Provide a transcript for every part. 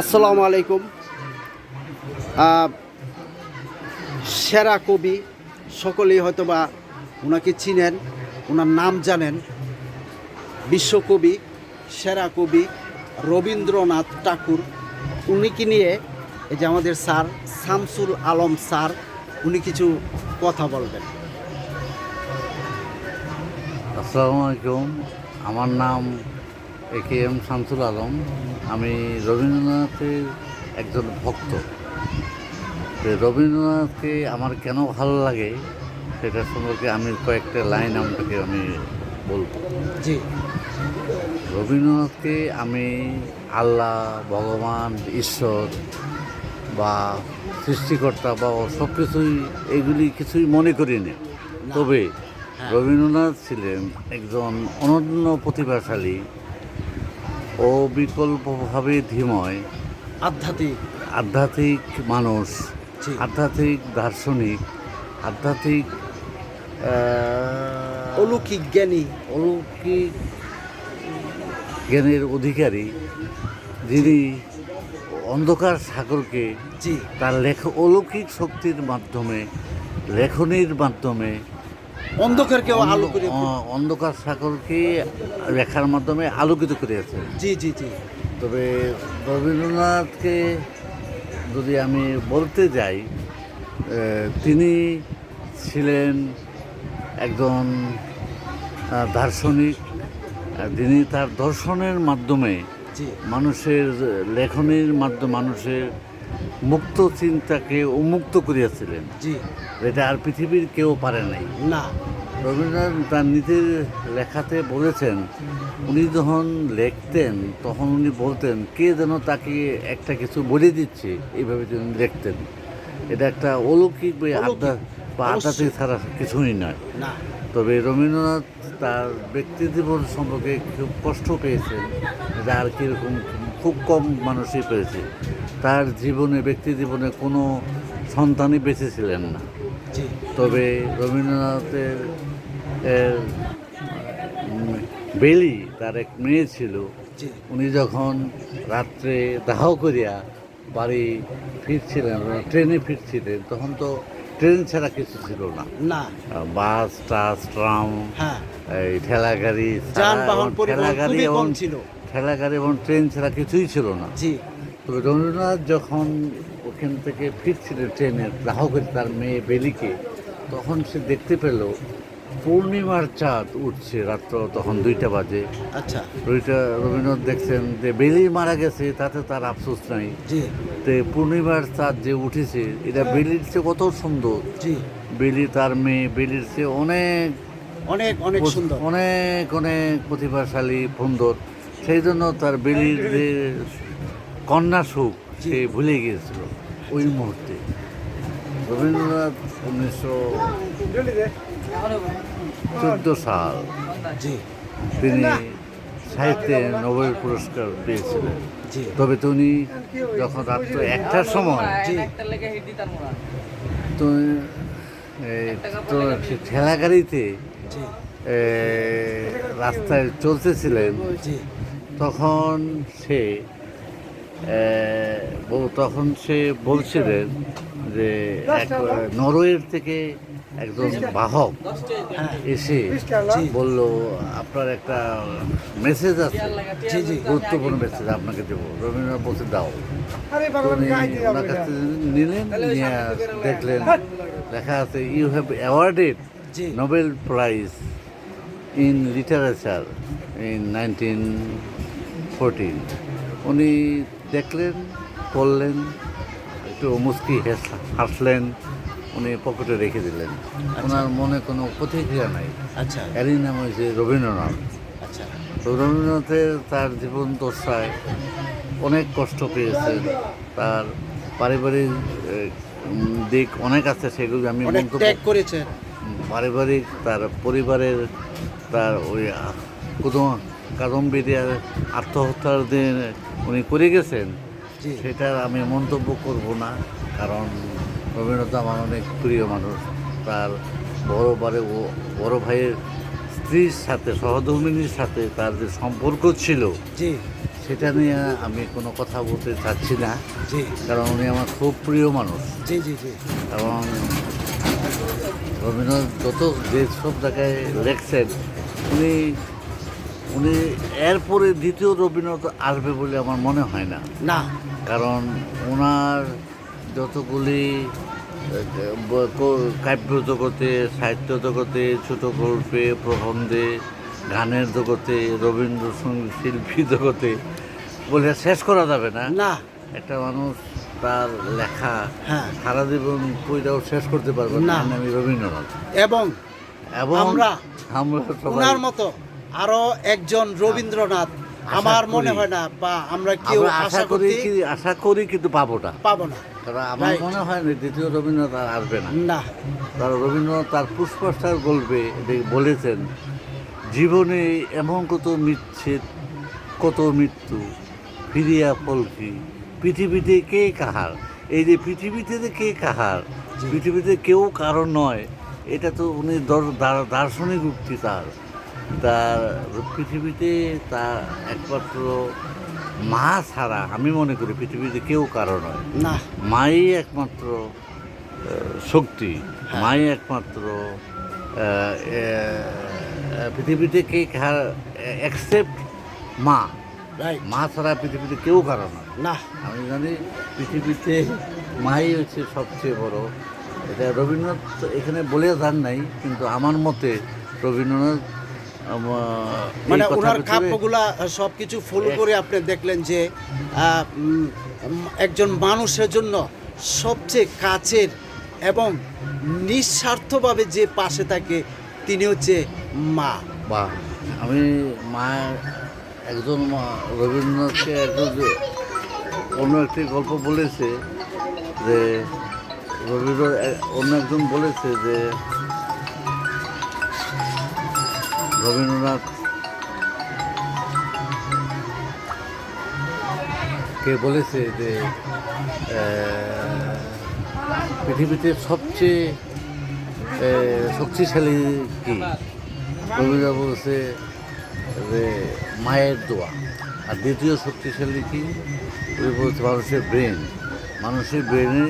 আসসালামু আলাইকুম। সেরা কবি সকলেই হয়তো বা ওনাকে চিনেন ওনার নাম জানেন। বিশ্বকবি সেরা কবি রবীন্দ্রনাথ ঠাকুর। উনিকে নিয়ে এই যে আমাদের স্যার শামসুল আলম স্যার উনি কিছু কথা বলবেন। আসসালামু আলাইকুম। আমার নাম A K M Shamsul Alam. আমি রবীন্দ্রনাথের একজন ভক্ত। রবীন্দ্রনাথকে আমার কেন ভালো লাগে সেটা সম্পর্কে আমি কয়েকটা লাইন আপনাকে আমি বলব। জি। রবীন্দ্রনাথকে আমি আল্লাহ ভগবান ঈশ্বর বা সৃষ্টিকর্তা বা সব কিছুই এগুলি কিছুই মনে করি না। তবে হ্যাঁ। রবীন্দ্রনাথ ছিলেন একজন অনন্য প্রতিভাশালী ও বিকল্পভাবে ধীময়। আধ্যাত্মিক। আধ্যাত্মিক মানুষ আধ্যাত্মিক দার্শনিক আধ্যাত্মিক অলৌকিক জ্ঞানী। অলৌকিক জ্ঞানের অধিকারী যিনি অন্ধকার সাগরকে তার লেখ অলৌকিক শক্তির মাধ্যমে লেখনির মাধ্যমে অন্ধকারকেও আলো করে অন্ধকার সাগরকে লেখার মাধ্যমে আলোকিত করিয়াছে জি জি জি। তবে রবীন্দ্রনাথকে যদি আমি বলতে যাই তিনি ছিলেন একজন দার্শনিক তিনি তার দর্শনের মাধ্যমে মানুষের লেখনির মাধ্যমে মানুষের মুক্ত চিন্তাকে উন্মুক্ত করিয়াছিলেন। জি। এটা আর পৃথিবীর কেউ পারে নাই। না। রবীন্দ্রনাথ তার নিজের লেখাতে বলেছেন উনি যখন লিখতেন তখন উনি বলতেন কে যেন তাকে একটা কিছু বলে দিচ্ছে এইভাবে তিনি লিখতেন এটা একটা অলৌকিক বা আড্ডা বা আড্ডাতে ছাড়া কিছুই নয়। না। তবে রবীন্দ্রনাথ তার ব্যক্তি জীবন সম্পর্কে খুব কষ্ট পেয়েছেন। এটা আর কীরকম খুব কম মানুষই পেয়েছে। তার জীবনে ব্যক্তি জীবনে কোনো সন্তানই বেঁচে ছিলেন না। তবে রবীন্দ্রনাথের বেলি তার এক মেয়ে ছিল। উনি যখন রাত্রে দাহ করিয়া বাড়ি ফিরছিলেন ট্রেনে ফিরছিলেন তখন তো ট্রেন ছাড়া কিছু ছিল না। না। বাস টাস ট্রাম হ্যাঁ। এই ঠেলা গাড়ি ঠেলা গাড়ি এবং ঠেলা গাড়ি এবং ট্রেন ছাড়া কিছুই ছিল না। তবে রবীন্দ্রনাথ যখন ওখান থেকে ফিরছিলেন ট্রেনের গ্রাহকের তার মেয়ে বেলিকে তখন সে দেখতে পেল পূর্ণিমার চাঁদ উঠছে রাত্র তখন দুইটা বাজে। আচ্ছা। ওইটা রবীন্দ্রনাথ দেখছেন যে বেলি মারা গেছে তাতে তার আফসোস নাই। তো পূর্ণিমার চাঁদ যে উঠেছে এটা বেলির চেয়ে কত সুন্দর। বেলি তার মেয়ে বেলির চেয়ে অনেক অনেক অনেক সুন্দর। অনেক অনেক প্রতিভাশালী সুন্দর। সেই জন্য তার বেলির যে কন্যা সুখ। সে ভুলে গিয়েছিল ওই মুহূর্তে। রবীন্দ্রনাথ উনিশশো চোদ্দ সাল তিনি সাহিত্যে নোবেল পুরস্কার পেয়েছিলেন। তবে তিনি যখন রাত্র একটার সময় তো ঠেলা গাড়িতে রাস্তায় চলতেছিলেন তখন সে তখন সে বলছিলেন যে এক নরওয়ের থেকে একজন বাহক এসে। বলল আপনার একটা মেসেজ আছে জি জি গুরুত্বপূর্ণ মেসেজ আপনাকে দেবো। রবীন্দ্রনাথ বলছে দাও। ওনার কাছ থেকে নিলেন নিয়ে দেখলেন লেখা আছে you have awarded Nobel prize in literature in nineteen fourteen উনি দেখলেন করলেন একটু মুস্কি হেস- হাসলেন উনি পকেটে রেখে দিলেন। ওনার মনে কোনো প্রতিক্রিয়া নাই। আচ্ছা। এরই নাম হয়েছে রবীন্দ্রনাথ। আচ্ছা। রবীন্দ্রনাথের তার জীবন দশায় অনেক কষ্ট পেয়েছেন তার পারিবারিক দিক অনেক আছে সেগুলো আমি করেছেন। পারিবারিক তার পরিবারের তার ওই কোনো কাদম্বিরিয়া আত্মহত্যার দিন উনি করে গেছেন সেটার আমি মন্তব্য করব না কারণ রবীন্দ্রনাথ আমার অনেক প্রিয় মানুষ। তার বড় বারে ও বড় ভাইয়ের স্ত্রীর সাথে সহধর্মিনীর সাথে তার যে সম্পর্ক ছিল জি। সেটা নিয়ে আমি কোনো কথা বলতে চাচ্ছি না জি। কারণ উনি আমার খুব প্রিয় মানুষ। জি জি জি। এবং রবীন্দ্রনাথ যত যেসব জায়গায় লেখছেন উনি উনি এরপরে দ্বিতীয় রবীন্দ্রনাথ আসবে বলে আমার মনে হয় না। না। কারণ ওনার যতগুলি কাব্য জগতে সাহিত্য জগতে ছোট গল্পে প্রবন্ধে গানের জগতে রবীন্দ্র সংগীত শিল্পী জগতে বলে শেষ করা যাবে না। না। একটা মানুষ তার লেখা হ্যাঁ। সারা জীবন বইটাও শেষ করতে পারবে না। আমি রবীন্দ্রনাথ। এবং এবং আমরা আমরা সবাই ওনার মতো আরও একজন রবীন্দ্রনাথ। আমার মনে হয় না বা আমরা কেউ আশা করি আশা করি কিন্তু পাবো না। পাবো না। কারণ আমার মনে হয় না দ্বিতীয় রবীন্দ্রনাথ আর আসবে না। না। কারণ রবীন্দ্রনাথ তার পুষ্পাস্টার গল্পে বলেছেন জীবনে এমন কত মিচ্ছেদ কত মৃত্যু ফিরিয়া ফল কি? পৃথিবীতে কে কাহার? এই যে পৃথিবীতে যে কে কাহার পৃথিবীতে কেউ কারণ নয়। এটা তো উনি দর- দার্শনিক উক্তি তার। তার পৃথিবীতে তার একমাত্র মা ছাড়া আমি মনে করি পৃথিবীতে কেউ কারণ নয়। না। মাই একমাত্র শক্তি। হ্যাঁ। মাই একমাত্র পৃথিবীতে কে অ্যাকসেপ্ট মা। মা ছাড়া পৃথিবীতে কেউ কারণ না না। আমি জানি পৃথিবীতে মাই হচ্ছে সবচেয়ে বড়। এটা রবীন্দ্রনাথ এখানে বলে যান নাই কিন্তু আমার মতে রবীন্দ্রনাথ মানে ওনার কাব্যগুলা সব কিছু ফুল করে আপনি দেখলেন যে একজন মানুষের জন্য সবচেয়ে কাছের এবং নিঃস্বার্থভাবে যে পাশে থাকে তিনি হচ্ছে মা। বা আমি মা একজন মা রবীন্দ্রনাথকে একজন যে অন্য একটি গল্প বলেছে যে রবীন্দ্র এ- অন্য একজন বলেছে যে রবীন্দ্রনাথ। কে বলেছে যে পৃথিবীতে সবচেয়ে শক্তিশালী কি? রবীন্দ্র বলছে যে, মায়ের দোয়া। আর দ্বিতীয় শক্তিশালী কি? বলছে মানুষের ব্রেন। মানুষের ব্রেনে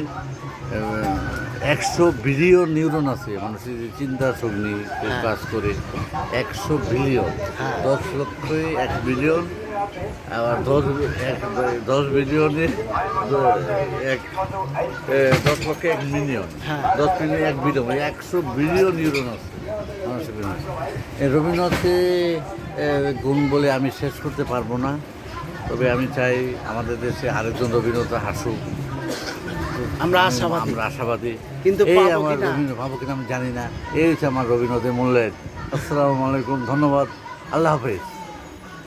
একশো বিলিয়ন নিউরন আছে মানুষের যে চিন্তা শক্তি হ্যাঁ। কাজ করে একশো বিলিয়ন হ্যাঁ। দশ লক্ষে এক বিলিয়ন আবার দশ এক দশ বিলিয়নে এক দশ লক্ষে এক মিলিয়ন হ্যাঁ। দশ মিলিয়ন এক বিলিয়ন একশো বিলিয়ন নিউরন আছে মানুষের ব্রেনে। রবীন্দ্রনাথে গুণ বলে আমি শেষ করতে পারব না তবে আমি চাই আমাদের দেশে আরেকজন রবীন্দ্রনাথ হাসুক আমরা আশাবাদী। আমরা আশাবাদী। কিন্তু এই আমার? রবীন্দ্র পাবো কিনা আমি জানি না। এই হচ্ছে আমার রবীন্দ্রনাথের মূল্যায়ন আসসালামু আলাইকুম ধন্যবাদ। আল্লাহ হাফেজ।